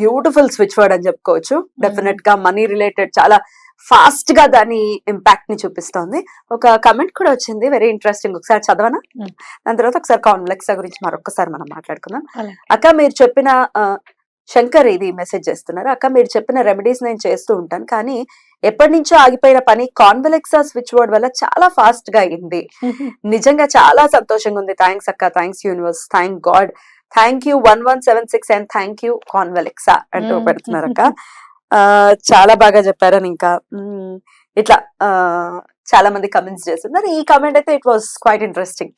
Beautiful switch word అని చెప్పుకోవచ్చు. డెఫినెట్గా మనీ రిలేటెడ్ చాలా ఫాస్ట్గా దాని ఇంపాక్ట్ని చూపిస్తోంది. ఒక కమెంట్ కూడా వచ్చింది వెరీ ఇంట్రెస్టింగ్ ఒకసారి చదవనా. దాని తర్వాత ఒకసారి కాన్వెలెక్సా గురించి మరొకసారి మనం మాట్లాడుకుందాం. అక్క మీరు చెప్పిన శంకర్ ఇది మెసేజ్ చేస్తున్నారు. అక్క మీరు చెప్పిన రెమెడీస్ నేను చేస్తూ ఉంటాను. కానీ ఎప్పటి నుంచో ఆగిపోయిన పని కాన్వెలెక్సా స్విచ్ వర్డ్ వల్ల చాలా ఫాస్ట్గా అయింది. నిజంగా చాలా సంతోషంగా ఉంది. థ్యాంక్స్ అక్క. Thanks universe thank God thank you one one seven six and thank you కాన్వెలెక్సా అంటూ. పెడుతున్నారు అక్క. ఆ, చాలా బాగా చెప్పారని ఇంకా ఇట్లా చాలా మంది కమెంట్స్ చేస్తున్నారు. ఈ కమెంట్ అయితే ఇట్ వాస్ క్వైట్ ఇంట్రెస్టింగ్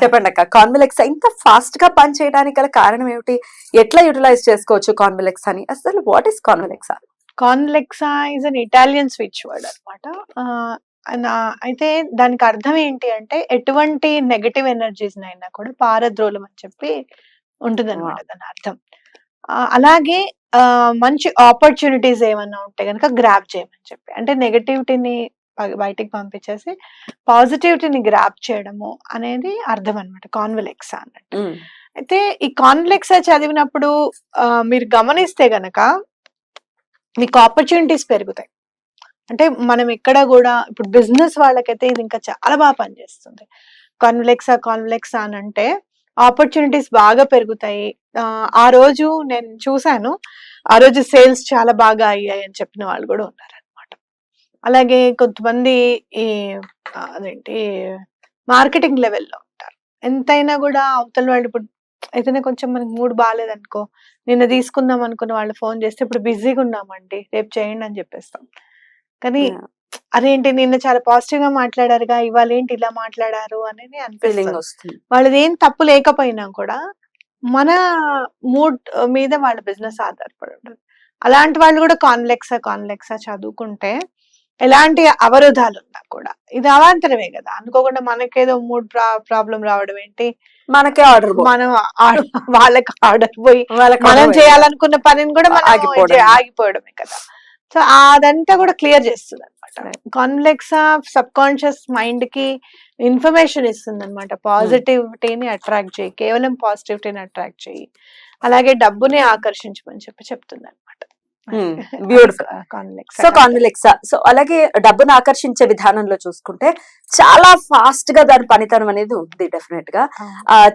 చెప్పండి అక్క కాన్వెలెక్సా ఇంత ఫాస్ట్గా పని చేయడానికి గల కారణం ఏమిటి? ఎట్లా యూటిలైజ్ చేసుకోవచ్చు కాన్వెలెక్స్ అని? అసలు వాట్ ఈస్ కాన్వెలెక్సా కాన్లెక్సా is an Italian switch word అనమాట అయితే దానికి అర్థం ఏంటి అంటే ఎటువంటి నెగటివ్ ఎనర్జీస్ అయినా కూడా పారద్రోలం అని చెప్పి ఉంటుంది అనమాట దాని అర్థం. అలాగే మంచి ఆపర్చునిటీస్ ఏమన్నా ఉంటే కనుక గ్రాప్ చేయమని చెప్పి. అంటే నెగటివిటీని బయటికి పంపించేసి పాజిటివిటీని గ్రాప్ చేయడము అనేది అర్థం అనమాట కాన్వెలెక్సా అన్నట్టు అయితే ఈ కాన్ఫ్లెక్స్ చదివినప్పుడు మీరు గమనిస్తే గనక మీకు ఆపర్చునిటీస్ పెరుగుతాయి. అంటే మనం ఎక్కడ కూడా ఇప్పుడు బిజినెస్ వాళ్ళకైతే ఇది ఇంకా చాలా బాగా పనిచేస్తుంది. కాన్ఫ్లెక్సా కాన్ఫ్లెక్సా అని అంటే ఆపర్చునిటీస్ బాగా పెరుగుతాయి. ఆ, రోజు నేను చూశాను. ఆ రోజు సేల్స్ చాలా బాగా అయ్యాయి అని చెప్పిన వాళ్ళు కూడా ఉన్నారు అనమాట అలాగే కొంతమంది ఈ అదేంటి మార్కెటింగ్ లెవెల్లో ఉంటారు. ఎంతైనా కూడా అవతల వాళ్ళు ఇప్పుడు ఏదైనా కొంచెం మనకి మూడ్ బాగాలేదనుకో నిన్న తీసుకుందాం అనుకున్న వాళ్ళు ఫోన్ చేస్తే ఇప్పుడు బిజీగా ఉన్నామండి రేపు చేయండి అని చెప్పేస్తాం. కానీ అదేంటి నిన్న చాలా పాజిటివ్గా మాట్లాడారుగా ఇవాళ ఏంటి ఇలా మాట్లాడారు అనేది వస్తుంది. వాళ్ళది ఏం తప్పు లేకపోయినా కూడా మన మూడ్ మీద వాళ్ళ బిజినెస్ ఆధారపడి ఉంటుంది. అలాంటి వాళ్ళు కూడా కాన్లెక్సా కాన్లెక్సా చదువుకుంటే ఎలాంటి అవరోధాలు ఉన్నా కూడా ఇది అవాంతరమే కదా. అనుకోకుండా మనకేదో మూడ్ ప్రాబ్లం రావడం ఏంటి? మనకే ఆర్డర్ మనం వాళ్ళకి ఆర్డర్ పోయి మనం చేయాలనుకున్న పనిని కూడా మనం ఆగిపోవడమే. కదా. సో అదంతా కూడా క్లియర్ చేస్తుంది. అనమాట కాన్ఫ్లెక్స్ సబ్ కాన్షియస్ మైండ్కి ఇన్ఫర్మేషన్ ఇస్తుంది అనమాట పాజిటివిటీని అట్రాక్ట్ చేయి. కేవలం పాజిటివిటీని అట్రాక్ట్ చేయి. అలాగే డబ్బుని ఆకర్షించమని చెప్పి చెప్తుంది కాన్ఫ్లెక్స్ సో కాన్వెలెక్సా సో అలాగే డబ్బును ఆకర్షించే విధానంలో చూసుకుంటే చాలా ఫాస్ట్గా దాని పనితనం అనేది ఉంది డెఫినెట్గా.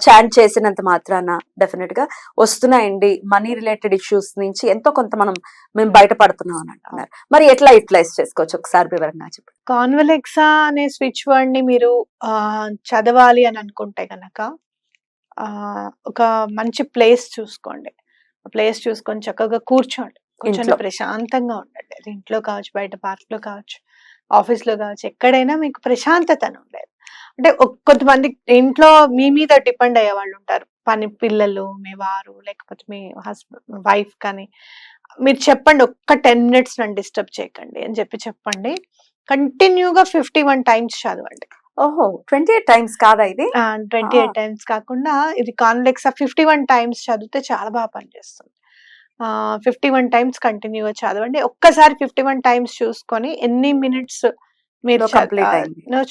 చాంట్ చేసినంత మాత్రాన డెఫినెట్గా వస్తున్నాయండి. మనీ రిలేటెడ్ ఇష్యూస్ నుంచి ఎంతో కొంత మనం మేము బయటపడుతున్నాం అని అంటున్నారు. మరి ఎట్లా యూటిలైజ్ చేసుకోవచ్చు? ఒకసారి వివరంగా చెప్పండి కాన్వెలెక్సా అనే స్విచ్ వర్డ్ని మీరు చదవాలి అని అనుకుంటే గనక ఒక మంచి ప్లేస్ చూసుకోండి. ప్లేస్ చూసుకొని చక్కగా కూర్చోండి. ఇంట్లో. ప్రశాంతంగా ఉండండి. అది ఇంట్లో కావచ్చు బయట పార్క్లో కావచ్చు ఆఫీస్లో కావచ్చు ఎక్కడైనా మీకు ప్రశాంతత ఉండేది. అంటే కొంతమంది ఇంట్లో మీ మీద డిపెండ్ అయ్యే వాళ్ళు ఉంటారు. పని పిల్లలు మీ వారు లేకపోతే మీ హస్బెండ్ వైఫ్ కానీ. మీరు చెప్పండి ఒక్క టెన్ మినిట్స్ నన్ను డిస్టర్బ్ చేయకండి అని చెప్పి చెప్పండి. కంటిన్యూగా ఫిఫ్టీ వన్ టైమ్స్ చదవండి. ఓహో! ట్వంటీ ఎయిట్ టైమ్స్ కాదా ఇది? ట్వంటీ. ఎయిట్ టైమ్స్ కాకుండా ఇది కాన్లెక్స్ ఫిఫ్టీ వన్ టైమ్స్ చదివితే చాలా బాగా పనిచేస్తుంది. ఫిఫ్టీ వన్ టైమ్స్ కంటిన్యూగా చదవండి. ఒక్కసారి ఫిఫ్టీ వన్ టైమ్స్ చూసుకొని ఎన్ని మినిట్స్ మీరు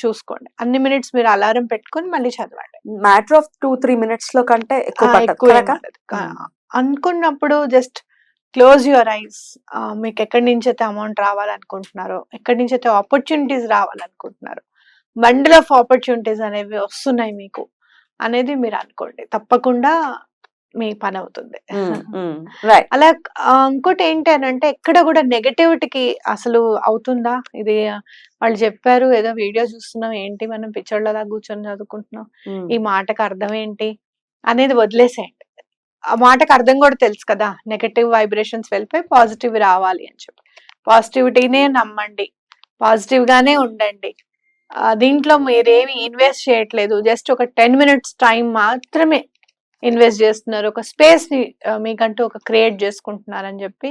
చూసుకోండి. అన్ని మినిట్స్ మీరు అలారం పెట్టుకొని మళ్ళీ చదవండి. మ్యాటర్ ఆఫ్ టూ త్రీ మినిట్స్లో కంటే ఎక్కువ. కా- అనుకున్నప్పుడు జస్ట్ క్లోజ్ యువర్ ఐస్ మీకు ఎక్కడి నుంచి అయితే అమౌంట్ రావాలనుకుంటున్నారో ఎక్కడి నుంచి అయితే ఆపర్చునిటీస్ రావాలనుకుంటున్నారో బండిల్ ఆఫ్ ఆపర్చునిటీస్ అనేవి వస్తున్నాయి మీకు అనేది మీరు అనుకోండి. తప్పకుండా మీ పని అవుతుంది అలా ఇంకోటి ఏంటి అని అంటే ఎక్కడ కూడా నెగటివిటీకి అసలు అవుతుందా? ఇది వాళ్ళు చెప్పారు ఏదో వీడియో చూస్తున్నాం ఏంటి మనం పిచ్చోళ్ళలా కూర్చొని చదువుకుంటున్నాం ఈ మాటకు అర్థం ఏంటి అనేది వదిలేసేయండి. ఆ మాటకు అర్థం కూడా తెలుసు కదా నెగటివ్ వైబ్రేషన్స్ వెళ్ళిపోయి పాజిటివ్ రావాలి అని చెప్పి. పాజిటివిటీనే నమ్మండి పాజిటివ్ గానే ఉండండి. దీంట్లో మీరేమి ఇన్వెస్ట్ చేయట్లేదు జస్ట్ ఒక టెన్ మినిట్స్ టైం మాత్రమే. ఇన్వెస్ట్ చేస్తున్నారు. ఒక స్పేస్ని మీకంటూ ఒక క్రియేట్ చేసుకుంటున్నారని చెప్పి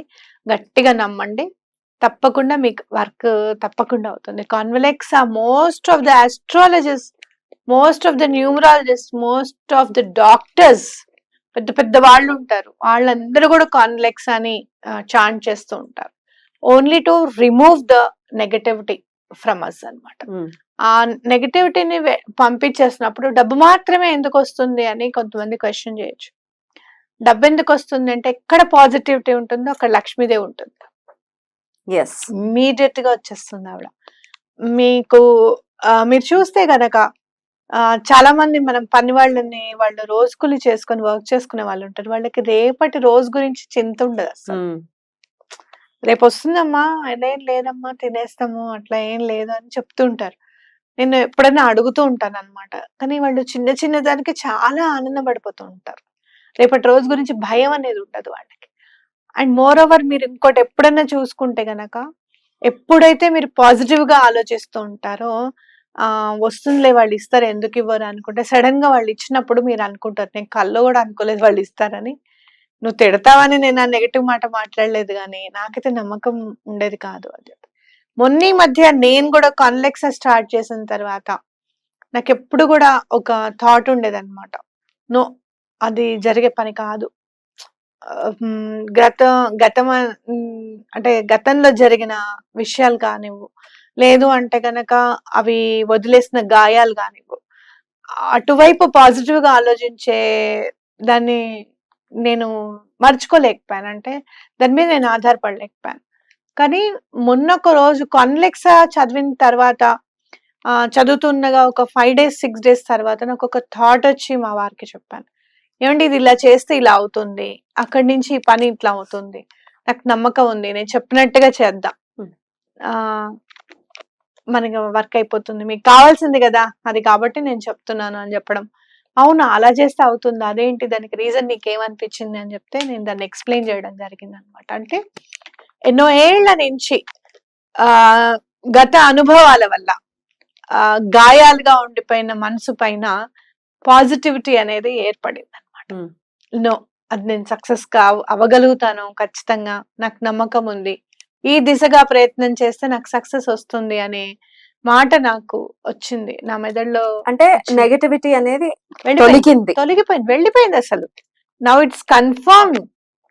గట్టిగా నమ్మండి. తప్పకుండా మీకు వర్క్ తప్పకుండా అవుతుంది. కాన్వెలెక్స్ ఆ most of the astrologist most of the numerologist most of the doctors పెద్ద పెద్ద వాళ్ళు ఉంటారు. వాళ్ళందరూ కూడా కాన్వెలెక్స్ అని చాంట్ చేస్తూ ఉంటారు. Only to remove the negativity from us అన్నమాట. ఉమ్. ఆ నెగటివిటీని పంపించేసినప్పుడు డబ్బు మాత్రమే ఎందుకు వస్తుంది అని కొంతమంది క్వశ్చన్ చేయొచ్చు. డబ్బు ఎందుకు వస్తుంది అంటే ఎక్కడ పాజిటివిటీ ఉంటుందో అక్కడ లక్ష్మీదేవి ఉంటుంది. ఎస్ ఇమీడియట్గా వచ్చేస్తుంది ఆవిడ. మీకు మీరు చూస్తే గనక చాలా మంది మనం పని వాళ్ళని వాళ్ళు రోజుకులు చేసుకొని వర్క్ చేసుకునే వాళ్ళు ఉంటారు. వాళ్ళకి రేపటి రోజు గురించి చింత ఉండదు అసలు. ఉమ్. రేపు వస్తుందమ్మా అదేం లేదమ్మా తినేస్తాము అట్లా ఏం లేదు అని చెప్తూ ఉంటారు నేను ఎప్పుడైనా అడుగుతూ ఉంటాను అనమాట కానీ వాళ్ళు చిన్న చిన్న దానికి చాలా ఆనందపడిపోతూ ఉంటారు. రేపటి రోజు గురించి భయం అనేది ఉండదు వాళ్ళకి. అండ్ మోర్ ఓవర్ మీరు ఇంకోటి ఎప్పుడైనా చూసుకుంటే గనక ఎప్పుడైతే మీరు పాజిటివ్గా ఆలోచిస్తూ ఉంటారో ఆ వస్తుందిలే వాళ్ళు ఇస్తారు ఎందుకు ఇవ్వరు అనుకుంటే సడన్గా వాళ్ళు ఇచ్చినప్పుడు మీరు అనుకుంటారు నేను కళ్ళు కూడా అనుకోలేదు వాళ్ళు ఇస్తారని. నువ్వు తిడతావని నేను ఆ నెగిటివ్ మాట మాట్లాడలేదు కానీ నాకైతే నమ్మకం ఉండేది కాదు అది మొన్న మధ్య నేను కూడా కాన్లెక్స్ స్టార్ట్ చేసిన తర్వాత నాకు ఎప్పుడు కూడా ఒక థాట్ ఉండేది అనమాట నో అది జరిగే పని కాదు. గత గతం అంటే గతంలో జరిగిన విషయాలు కానివ్వు లేదు అంటే గనక అవి వదిలేసిన గాయాలు కానివ్వు అటువైపు పాజిటివ్గా ఆలోచించే దాన్ని నేను మర్చుకోలేకపోయాను. అంటే దాని మీద నేను ఆధారపడలేకపోయాను. కానీ మొన్న ఒక రోజు కాన్లెక్సా చదివిన తర్వాత చదువుతుండగా ఒక ఫైవ్ డేస్ సిక్స్ డేస్ తర్వాత నాకు ఒక థాట్ వచ్చి మా వారికి చెప్పాను. ఏమండి ఇది ఇలా చేస్తే ఇలా అవుతుంది. అక్కడి నుంచి ఈ పని ఇట్లా అవుతుంది. నాకు నమ్మకం ఉంది. నేను చెప్పినట్టుగా చేద్దాం. ఆ మనకి వర్క్ అయిపోతుంది. మీకు కావాల్సింది కదా. అది కాబట్టి నేను చెప్తున్నాను అని చెప్పడం. అవునా? అలా చేస్తే అవుతుంది? అదేంటి దానికి రీజన్ నీకేమనిపించింది అని చెప్తే నేను దాన్ని ఎక్స్ప్లెయిన్ చేయడం జరిగింది అనమాట అంటే ఎన్నో ఏళ్ళ నుంచి ఆ గత అనుభవాల వల్ల ఆ గాయాలుగా ఉండిపోయిన మనసు పైన పాజిటివిటీ అనేది ఏర్పడింది అనమాట. నో అది నేను సక్సెస్ కా అవ్వగలుగుతాను ఖచ్చితంగా నాకు నమ్మకం ఉంది. ఈ దిశగా ప్రయత్నం చేస్తే నాకు సక్సెస్ వస్తుంది అనే మాట నాకు వచ్చింది నా మెదడులో అంటే. నెగటివిటీ అనేది. తొలగింది తొలగిపోయింది వెళ్ళిపోయింది అసలు now it's confirm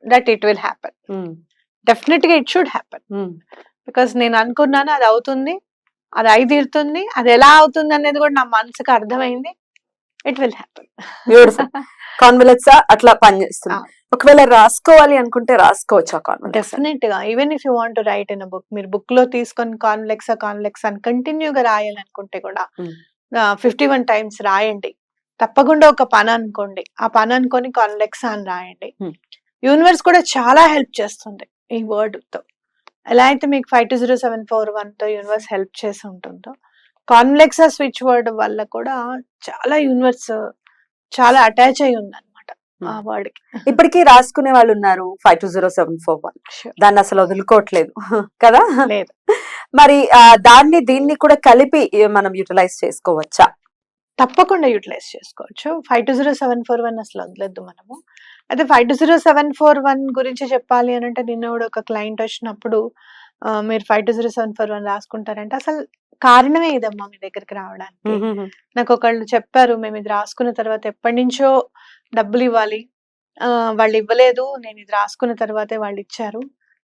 that it will happen. డెఫినెట్గా ఇట్ షుడ్ హ్యాపెన్. బికాస్ నేను అనుకున్నాను అది అవుతుంది అది అయి తీరుతుంది అది ఎలా అవుతుంది అనేది కూడా నా మనసుకు అర్థమైంది ఇట్ విల్ హ్యాపెన్ బ్యూటిఫుల్ అట్లా పనిచేస్తుంది ఆ. ఒకవేళ రాసుకోవాలి అనుకుంటే రాసుకోవచ్చు ఆ డెఫినెట్గా. Even if you want write in book మీరు బుక్లో తీసుకొని కాన్లెక్స్ కాన్లెక్స్ అని కంటిన్యూ గా రాయాలనుకుంటే కూడా. ఫిఫ్టీ వన్ టైమ్స్ రాయండి. తప్పకుండా ఒక పని అనుకోండి. ఆ పని అనుకొని కాన్లెక్స్ అని రాయండి. యూనివర్స్ కూడా చాలా హెల్ప్ చేస్తుంది ఈ వర్డ్తో. ఎలా అయితే మీకు five two zero seven four వన్తో universe help చేసి ఉంటుందో కాన్లెక్సా స్విచ్ వర్డ్ వల్ల కూడా చాలా యూనివర్స్ చాలా అటాచ్ అయి ఉంది అనమాట ఆ Mm. వర్డ్కి ఇప్పటికీ రాసుకునే వాళ్ళు ఉన్నారు five two zero seven four one దాన్ని అసలు వదులుకోవట్లేదు. కదా? లేదు. మరి దాన్ని దీన్ని కూడా కలిపి మనం యూటిలైజ్ చేసుకోవచ్చా? తప్పకుండా యూటిలైజ్ చేసుకోవచ్చు. Five two zero seven four one అసలు వదలొద్దు మనము. అయితే five two zero seven four one గురించి చెప్పాలి అని అంటే నిన్న కూడా ఒక క్లయింట్ వచ్చినప్పుడు మీరు five two zero seven four one రాసుకుంటారంటే అసలు కారణమే ఇదమ్మా మీ దగ్గరికి రావడానికి. నాకు ఒకళ్ళు చెప్పారు మేము ఇది రాసుకున్న తర్వాత ఎప్పటి నుంచో డబ్బులు ఇవ్వాలి. ఆ, వాళ్ళు ఇవ్వలేదు. నేను ఇది రాసుకున్న తర్వాతే వాళ్ళు ఇచ్చారు.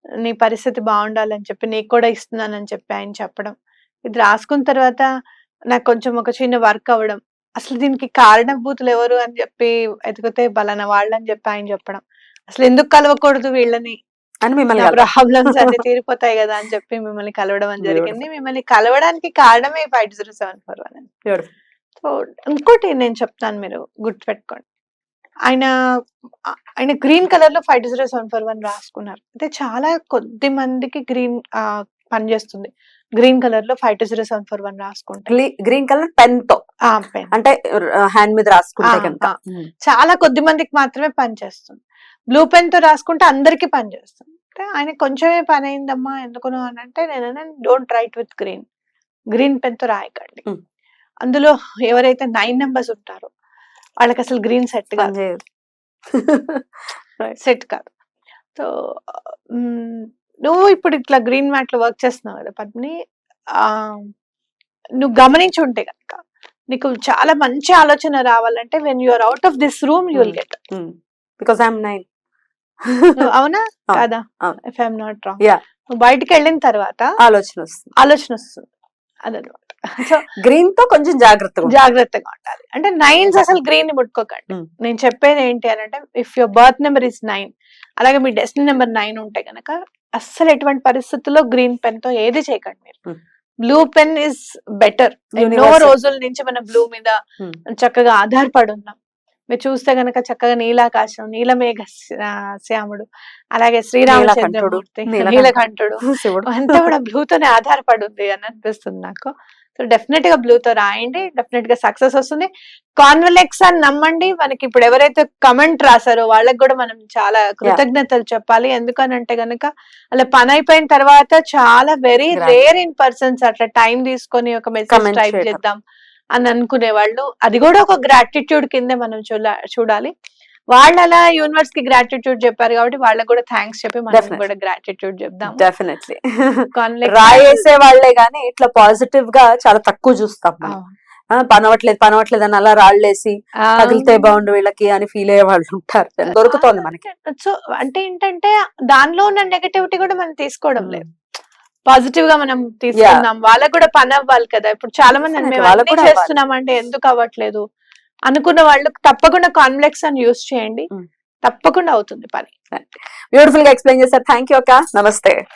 నీ పరిస్థితి బాగుండాలని చెప్పి నీకు కూడా ఇస్తున్నానని చెప్పి ఆయన చెప్పడం. ఇది రాసుకున్న తర్వాత నాకు కొంచెం ఒక చిన్న వర్క్ అవ్వడం. అసలు దీనికి కారణభూతులు ఎవరు అని చెప్పి ఎతికితే బలన వాళ్ళని చెప్పి ఆయన చెప్పడం. అసలు ఎందుకు కలవకూడదు వీళ్ళని? అని మిమ్మల్ని. ప్రాబ్లమ్స్ అన్ని తీరిపోతాయి కదా అని చెప్పి మిమ్మల్ని కలవడం అని జరిగింది. మిమ్మల్ని కలవడానికి కారణమే five zero seven four one. So ఇంకోటి నేను చెప్తాను మీరు గుర్తుపెట్టుకోండి. ఆయన ఆ- ఆయన గ్రీన్ కలర్లో five zero seven four one రాసుకున్నారు. అంటే చాలా కొద్ది మందికి గ్రీన్ పనిచేస్తుంది గ్రీన్ కలర్లో five zero seven four one రాసుకుంటే. గ్రీన్ కలర్ పెన్తో ఆ pen. అంటే హ్యాండ్ మీద రాసుకుంటే. చాలా కొద్ది మందికి మాత్రమే పనిచేస్తుంది బ్లూ పెన్తో రాసుకుంటే అందరికి పనిచేస్తుంది అంటే ఆయన కొంచెమే పని అయిందమ్మా ఎందుకును అని అంటే నేను don't write with green. Green పెన్తో రాయకండి. అందులో ఎవరైతే నైన్ నెంబర్స్ ఉంటారో వాళ్ళకి అసలు గ్రీన్ సెట్ కాదు. సెట్ కాదు. సో నువ్వు ఇప్పుడు ఇట్లా గ్రీన్ మ్యాట్లో వర్క్ చేస్తున్నావు కదా పద్మిని ఆ, నువ్వు గమనించి ఉంటే కనుక నీకు చాలా మంచి ఆలోచన రావాలంటే when you're out of this room you will get because I'm nine అవునా అవును, కాదా. If I'm not wrong. నువ్వు బయటికి వెళ్ళిన తర్వాత ఆలోచన వస్తుంది ఆలోచన వస్తుంది అదనమాట సో గ్రీన్తో కొంచెం జాగ్రత్తగా. జాగ్రత్తగా ఉండాలి అంటే నైన్స్ అసలు గ్రీన్ని ముట్టుకోకండి Hmm. నేను చెప్పేది ఏంటి అని అంటే if your birth number is nine అలాగే మీ డెస్టినీ నెంబర్ నైన్ ఉంటే గనక అస్సలు ఎటువంటి పరిస్థితుల్లో గ్రీన్ పెన్తో ఏది చేయకండి మీరు. బ్లూ పెన్ ఇస్ బెటర్ ఎన్నో. రోజుల నుంచి మన బ్లూ మీద Hmm. చక్కగా ఆధారపడి ఉన్నాం మీరు చూస్తే గనక చక్కగా నీలాకాశం నీలమేఘ శ్యా- శ్యాముడు అలాగే శ్రీరామచంద్రమూర్తి నీలకంఠుడు. అంతా కూడా బ్లూ తోనే ఆధారపడి ఉంది అని అనిపిస్తుంది నాకు సో డెఫినెట్గా బ్లూ తో రాయండి డెఫినెట్గా సక్సెస్ వస్తుంది కాన్వెలెక్స్ అని నమ్మండి మనకి ఇప్పుడు ఎవరైతే కమెంట్ రాసారో వాళ్ళకి కూడా మనం చాలా కృతజ్ఞతలు చెప్పాలి ఎందుకనంటే గనుక అలా పని అయిపోయిన తర్వాత చాలా వెరీ. రేర్ ఇన్ పర్సన్స్ అట్లా టైం తీసుకొని ఒక మెసేజ్ టైప్. చేద్దాం అని అనుకునే వాళ్ళు అది కూడా ఒక గ్రాటిట్యూడ్ కిందే మనం చూడ చూడాలి. వాళ్ళు అలా యూనివర్స్కి గ్రాటిట్యూడ్ చెప్పారు కాబట్టి వాళ్ళకి కూడా థ్యాంక్స్ చెప్పి మనం. కూడా గ్రాటిట్యూడ్ చెప్దాం డెఫినెట్లీ రాయేసే వాళ్ళే గానీ ఇట్లా పాజిటివ్గా చాలా తక్కువ చూస్తాం మనం. ఆ, పని అవ్వట్లేదు పని అవ్వట్లేదు అని అలా రాళ్ళేసి తగిలితే బాగుండు వీళ్ళకి అని ఫీల్ అయ్యే వాళ్ళు ఉంటారు దొరుకుతోంది మనకి. సో అంటే ఏంటంటే దానిలో ఉన్న నెగటివిటీ కూడా మనం తీసుకోవడం లేదు. పాజిటివ్గా మనం తీసుకుందాం. వాళ్ళకు కూడా పని అవ్వాలి కదా. ఇప్పుడు చాలా మంది మేము అన్ని. చేస్తున్నాం అంటే ఎందుకు అవ్వట్లేదు? అనుకున్న వాళ్ళు తప్పకుండా కాన్ఫ్లెక్స్ అని యూస్ చేయండి. Mm. తప్పకుండా అవుతుంది పని. బ్యూటిఫుల్గా ఎక్స్ప్లెయిన్ చేశారు. థ్యాంక్ యూ అక్క. నమస్తే.